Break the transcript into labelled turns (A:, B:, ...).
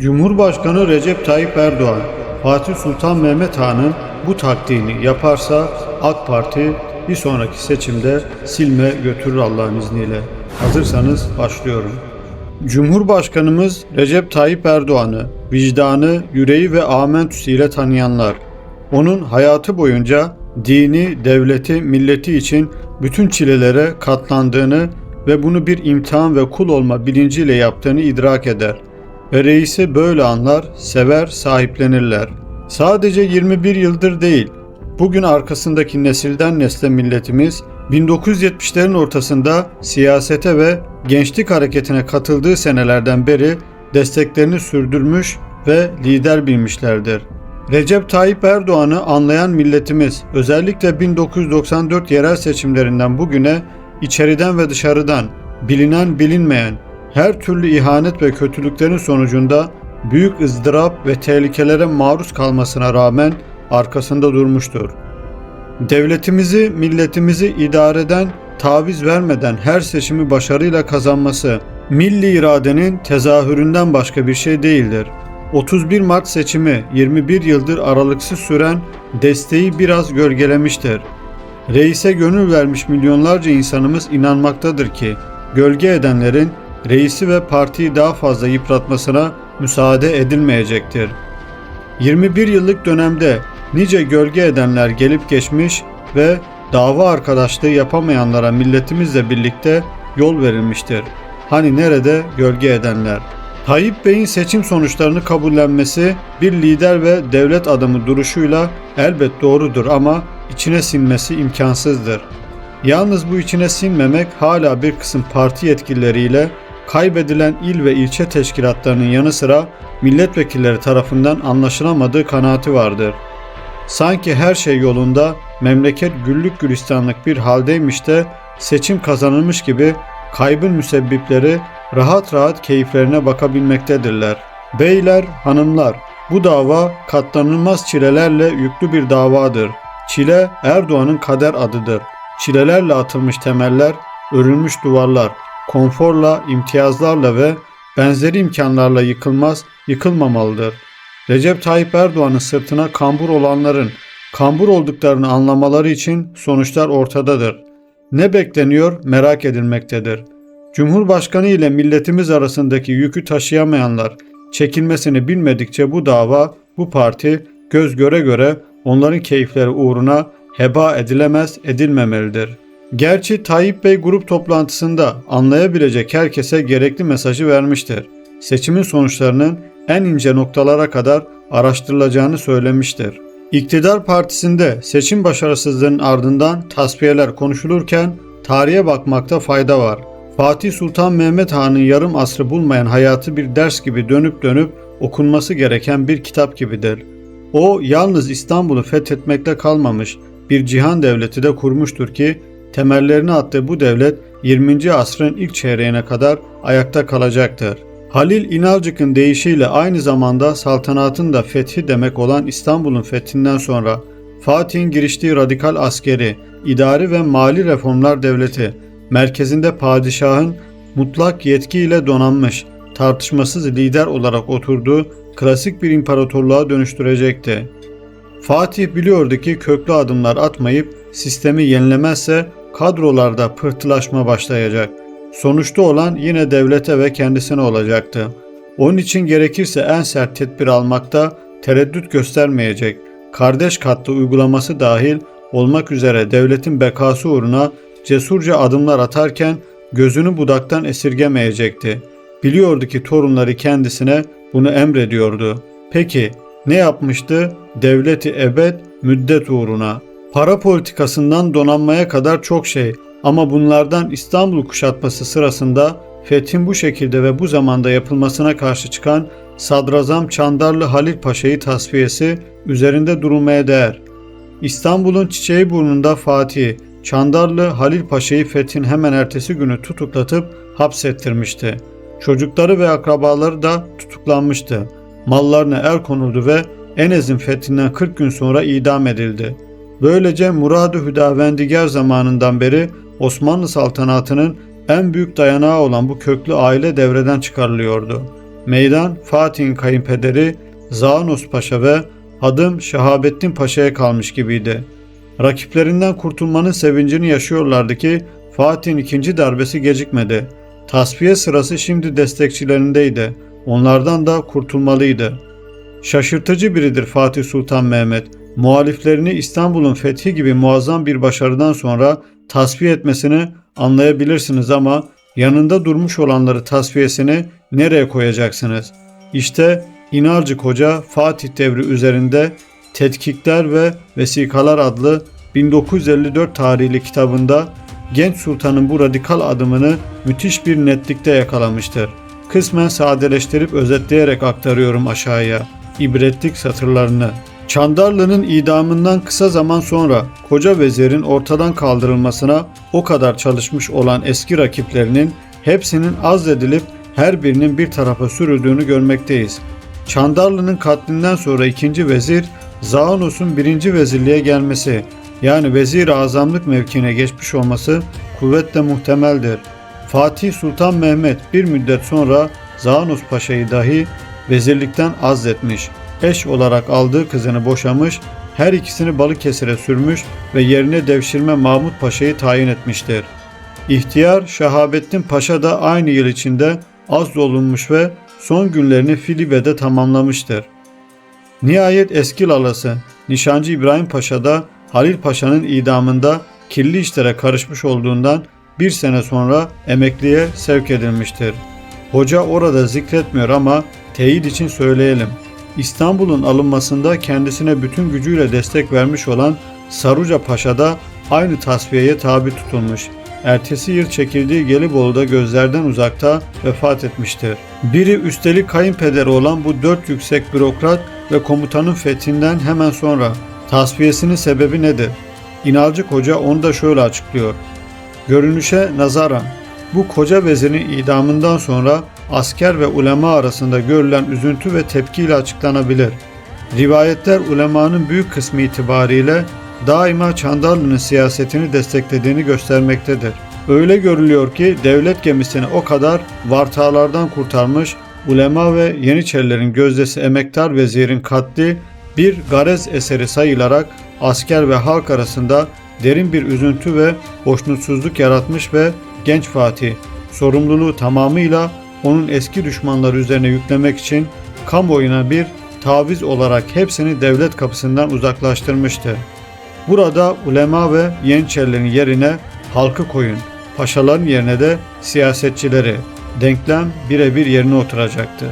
A: Cumhurbaşkanı Recep Tayyip Erdoğan, Fatih Sultan Mehmet Han'ın bu taktiğini yaparsa AK Parti bir sonraki seçimde silme götürür Allah'ın izniyle. Hazırsanız başlıyorum. Cumhurbaşkanımız Recep Tayyip Erdoğan'ı vicdanı, yüreği ve amentüsüyle tanıyanlar, onun hayatı boyunca dini, devleti, milleti için bütün çilelere katlandığını ve bunu bir imtihan ve kul olma bilinciyle yaptığını idrak eder. Ve reisi böyle anlar, sever, sahiplenirler. Sadece 21 yıldır değil, bugün arkasındaki nesilden nesle milletimiz 1970'lerin ortasında siyasete ve gençlik hareketine katıldığı senelerden beri desteklerini sürdürmüş ve lider bilmişlerdir. Recep Tayyip Erdoğan'ı anlayan milletimiz özellikle 1994 yerel seçimlerinden bugüne içeriden ve dışarıdan bilinen bilinmeyen her türlü ihanet ve kötülüklerin sonucunda büyük ızdırap ve tehlikelere maruz kalmasına rağmen arkasında durmuştur. Devletimizi, milletimizi idareden taviz vermeden her seçimi başarıyla kazanması milli iradenin tezahüründen başka bir şey değildir. 31 Mart seçimi 21 yıldır aralıksız süren desteği biraz gölgelemiştir. Reise gönül vermiş milyonlarca insanımız inanmaktadır ki gölge edenlerin reisi ve partiyi daha fazla yıpratmasına müsaade edilmeyecektir. 21 yıllık dönemde nice gölge edenler gelip geçmiş ve dava arkadaşlığı yapamayanlara milletimizle birlikte yol verilmiştir. Hani nerede gölge edenler? Tayyip Bey'in seçim sonuçlarını kabullenmesi bir lider ve devlet adamı duruşuyla elbet doğrudur ama içine sinmesi imkansızdır. Yalnız bu içine sinmemek hala bir kısım parti yetkilileriyle kaybedilen il ve ilçe teşkilatlarının yanı sıra milletvekilleri tarafından anlaşılamadığı kanaati vardır. Sanki her şey yolunda, memleket güllük gülistanlık bir haldeymiş de seçim kazanılmış gibi kaybın müsebbipleri rahat rahat keyiflerine bakabilmektedirler. Beyler, hanımlar, bu dava katlanılmaz çilelerle yüklü bir davadır. Çile Erdoğan'ın kader adıdır. Çilelerle atılmış temeller, örülmüş duvarlar, konforla, imtiyazlarla ve benzeri imkanlarla yıkılmaz, yıkılmamalıdır. Recep Tayyip Erdoğan'ın sırtına kambur olanların kambur olduklarını anlamaları için sonuçlar ortadadır. Ne bekleniyor merak edilmektedir. Cumhurbaşkanı ile milletimiz arasındaki yükü taşıyamayanlar çekilmesini bilmedikçe bu dava, bu parti göz göre göre onların keyifleri uğruna heba edilemez, edilmemelidir. Gerçi Tayyip Bey grup toplantısında anlayabilecek herkese gerekli mesajı vermiştir. Seçimin sonuçlarının en ince noktalara kadar araştırılacağını söylemiştir. İktidar partisinde seçim başarısızlığının ardından tasfiyeler konuşulurken tarihe bakmakta fayda var. Fatih Sultan Mehmet Han'ın yarım asrı bulmayan hayatı bir ders gibi dönüp dönüp okunması gereken bir kitap gibidir. O yalnız İstanbul'u fethetmekle kalmamış, bir cihan devleti de kurmuştur ki temellerini attığı bu devlet 20. asrın ilk çeyreğine kadar ayakta kalacaktır. Halil İnalcık'ın deyişiyle aynı zamanda saltanatın da fethi demek olan İstanbul'un fethinden sonra Fatih'in giriştiği radikal askeri, idari ve mali reformlar devleti, merkezinde padişahın mutlak yetkiyle donanmış, tartışmasız lider olarak oturduğu klasik bir imparatorluğa dönüştürecekti. Fatih biliyordu ki köklü adımlar atmayıp sistemi yenilemezse kadrolarda pıhtılaşma başlayacak. Sonuçta olan yine devlete ve kendisine olacaktı. Onun için gerekirse en sert tedbir almakta tereddüt göstermeyecek. Kardeş katlı uygulaması dahil olmak üzere devletin bekası uğruna cesurca adımlar atarken gözünü budaktan esirgemeyecekti. Biliyordu ki torunları kendisine bunu emrediyordu. Peki ne yapmıştı? Devleti ebed müddet uğruna. Para politikasından donanmaya kadar çok şey ama bunlardan İstanbul kuşatması sırasında fethin bu şekilde ve bu zamanda yapılmasına karşı çıkan Sadrazam Çandarlı Halil Paşa'yı tasfiyesi üzerinde durulmaya değer. İstanbul'un çiçeği burnunda Fatih, Çandarlı Halil Paşa'yı fethin hemen ertesi günü tutuklatıp hapsettirmişti. Çocukları ve akrabaları da tutuklanmıştı. Mallarına el konuldu ve Enez'in fethinden 40 gün sonra idam edildi. Böylece Murad-ı Hüdavendigar zamanından beri Osmanlı saltanatının en büyük dayanağı olan bu köklü aile devreden çıkarılıyordu. Meydan Fatih'in kayınpederi Zaanos Paşa ve adım Şehabettin Paşa'ya kalmış gibiydi. Rakiplerinden kurtulmanın sevincini yaşıyorlardı ki Fatih'in ikinci darbesi gecikmedi. Tasfiye sırası şimdi destekçilerindeydi. Onlardan da kurtulmalıydı. Şaşırtıcı biridir Fatih Sultan Mehmet. Muhaliflerini İstanbul'un fethi gibi muazzam bir başarıdan sonra tasfiye etmesini anlayabilirsiniz ama yanında durmuş olanları tasfiyesini nereye koyacaksınız? İşte İnalcık Hoca Fatih devri üzerinde Tetkikler ve Vesikalar adlı 1954 tarihli kitabında genç sultanın bu radikal adımını müthiş bir netlikte yakalamıştır. Kısmen sadeleştirip özetleyerek aktarıyorum aşağıya ibretlik satırlarını. Çandarlı'nın idamından kısa zaman sonra koca vezirin ortadan kaldırılmasına o kadar çalışmış olan eski rakiplerinin hepsinin azledilip her birinin bir tarafa sürüldüğünü görmekteyiz. Çandarlı'nın katlinden sonra ikinci vezir Zaunus'un birinci vezirliğe gelmesi yani vezir-i azamlık mevkiine geçmiş olması kuvvetle muhtemeldir. Fatih Sultan Mehmet bir müddet sonra Zaunus Paşa'yı dahi vezirlikten azletmiş, eş olarak aldığı kızını boşamış, her ikisini Balıkesir'e sürmüş ve yerine devşirme Mahmut Paşa'yı tayin etmiştir. İhtiyar Şahabettin Paşa da aynı yıl içinde azlolunmuş ve son günlerini Filibe'de tamamlamıştır. Nihayet eski lalası Nişancı İbrahim Paşa da Halil Paşa'nın idamında kirli işlere karışmış olduğundan bir sene sonra emekliye sevk edilmiştir. Hoca orada zikretmiyor ama teyit için söyleyelim. İstanbul'un alınmasında kendisine bütün gücüyle destek vermiş olan Saruca Paşa da aynı tasfiyeye tabi tutulmuş. Ertesi yıl çekildiği Gelibolu'da gözlerden uzakta vefat etmiştir. Biri üstelik kayınpederi olan bu dört yüksek bürokrat ve komutanın fethinden hemen sonra tasfiyesinin sebebi nedir? İnalcık Hoca onu da şöyle açıklıyor. Görünüşe nazaran bu koca vezirin idamından sonra asker ve ulema arasında görülen üzüntü ve tepkiyle açıklanabilir. Rivayetler ulemanın büyük kısmı itibariyle daima Çandarlı'nın siyasetini desteklediğini göstermektedir. Öyle görülüyor ki devlet gemisini o kadar vartağlardan kurtarmış, ulema ve Yeniçerilerin gözdesi emektar vezirin katli bir garez eseri sayılarak asker ve halk arasında derin bir üzüntü ve hoşnutsuzluk yaratmış ve genç Fatih sorumluluğu tamamıyla onun eski düşmanları üzerine yüklemek için kamuoyuna bir taviz olarak hepsini devlet kapısından uzaklaştırmıştı. Burada ulema ve yeniçerilerin yerine halkı koyun, paşaların yerine de siyasetçileri, denklem birebir yerine oturacaktır.